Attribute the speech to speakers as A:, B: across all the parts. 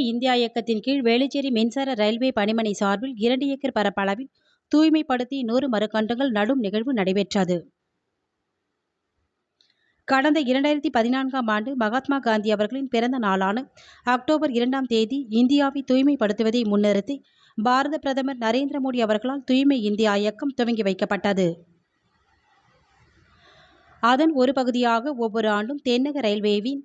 A: India இயக்கத்தின் கீழ் வேளச்சேரி மின்சார ரயில்வே பணிமனை சார்பில் இரண்டு ஏக்கர் பரப்பளவில் தூய்மைப்படுத்தி நூறு மரக்கன்றுகள் நடும் நிகழ்வு நடைபெற்றது. கடந்த இரண்டாயிரத்தி பதினான்காம் ஆண்டு மகாத்மா காந்தி அவர்களின் பிறந்த நாளான அக்டோபர் இரண்டாம் தேதி இந்தியாவை தூய்மைப்படுத்துவதை முன்னிறுத்தி பாரத பிரதமர் நரேந்திர மோடி அவர்களால் தூய்மை இந்தியா இயக்கம் துவங்கி வைக்கப்பட்டது. அதன் ஒரு பகுதியாக ஒவ்வொரு ஆண்டும் தென்னக ரயில்வேவின்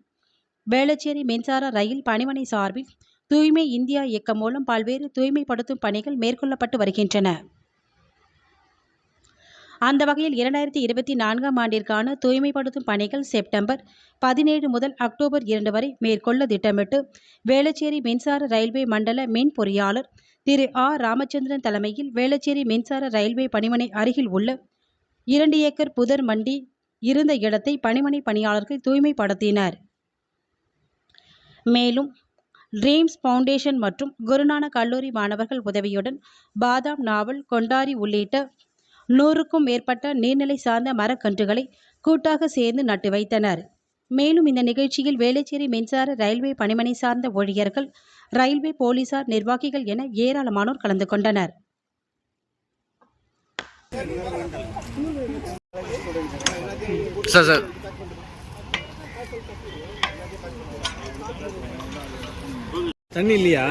A: வேளச்சேரி மின்சார ரயில் பணிமனை சார்பில் தூய்மை இந்தியா இயக்கம் மூலம் பல்வேறு தூய்மைப்படுத்தும் பணிகள் மேற்கொள்ளப்பட்டு வருகின்றன. அந்த வகையில் இரண்டாயிரத்தி இருபத்தி நான்காம் ஆண்டிற்கான தூய்மைப்படுத்தும் பணிகள் செப்டம்பர் பதினேழு முதல் அக்டோபர் இரண்டு வரை மேற்கொள்ள திட்டமிட்டு வேளச்சேரி மின்சார ரயில்வே மண்டல மின் பொறியாளர் திரு ஆர் ராமச்சந்திரன் தலைமையில் வேளச்சேரி மின்சார ரயில்வே பணிமனை அருகில் உள்ள இரண்டு ஏக்கர் புதர் மண்டி இருந்த இடத்தை பணிமனை பணியாளர்கள் தூய்மைப்படுத்தினர். மேலும் ட்ரீம்ஸ் ஃபவுண்டேஷன் மற்றும் குருநானக் கல்லூரி மாணவர்கள் உதவியுடன் பாதாம் நாவல் கொண்டாரி உள்ளிட்ட நூறுக்கும் மேற்பட்ட நீர்நிலை சார்ந்த மரக்கன்றுகளை கூட்டாக சேர்ந்து நட்டு வைத்தனர். மேலும் இந்த நிகழ்ச்சியில் வேளச்சேரி மின்சார ரயில்வே பணிமனை சார்ந்த ஊழியர்கள் ரயில்வே போலீசார் நிர்வாகிகள் என ஏராளமானோர் கலந்து கொண்டனர்.
B: சார் சார்
C: தண்ணி இல்லையா?